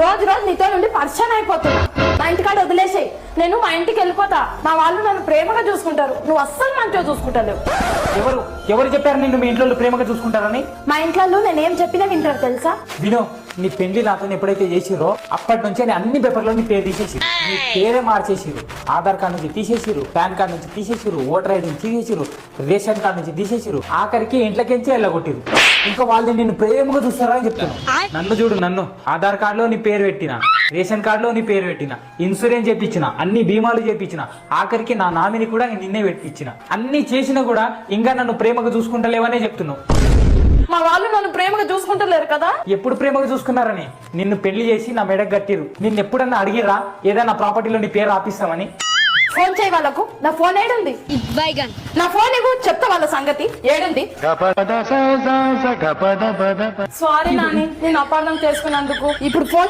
రోజు రోజు నీతో నుండి పరిచయం అయిపోతున్నా. మా ఇంటికాడ వదిలేసేయి. నేను మా ఇంటికి వెళ్ళిపోతా. మా వాళ్ళు నన్ను ప్రేమగా చూసుకుంటారు. నువ్వు అస్సలు మంచిగా చూసుకుంటలేవు. ఎవరు? ఎవరు చెప్పారు నిన్ను మీ ఇంట్లో ప్రేమగా చూసుకుంటారని? మా ఇంట్లో నేను చెప్పినా వింటారు తెలుసా? వినో. నీ పెళ్ళి నాతో ఎప్పుడైతే చేసిరో అప్పటి నుంచి నేను అన్ని పేపర్లో నీ పేరు తీసేసి నీ పేరే మార్చేసిరు ఆధార్ కార్డు నుంచి తీసేసిరు పాన్ కార్డు నుంచి తీసేసిరు ఓటర్ ఐడి నుంచి తీసేసిరు రేషన్ కార్డు నుంచి తీసేసిరు ఆఖరికి ఇంట్లోకించి వెళ్ళగొట్టిరు ఇంకా వాళ్ళు నిన్ను ప్రేమగా చూస్తారా అని చెప్తున్నాను నన్ను చూడు నన్ను. ఆధార్ కార్డులో నీ పేరు పెట్టిన రేషన్ కార్డులో నీ పేరు పెట్టిన ఇన్సూరెన్స్ చేపించిన అన్ని బీమాలు చేపించిన ఆఖరికి నా నామిని కూడా నిన్నే పెట్టించిన. అన్ని చేసినా కూడా ఇంకా నన్ను ప్రేమగా చూసుకుంటలేవనే చెప్తున్నావు. మా వాళ్ళు నన్ను ప్రేమగా చూసుకుంటలేరు కదా? ఎప్పుడు ప్రేమగా చూసుకున్నారని? నిన్ను పెళ్ళి చేసి నా మెడకు కట్టిరు. నిన్ను ఎప్పుడన్నా అడిగిరా ఏదైనా ప్రాపర్టీలో నీ పేరు ఆపిస్తామని ఫోన్ చేయి వాళ్ళకు. నా ఫోన్ ఏడుంది. నా ఫోన్ ఇవ్వు చెప్తా వాళ్ళ సంగతి. ఏడుంది. సారీ నాని నేను అపార్థం చేసుకున్నందుకు. ఇప్పుడు ఫోన్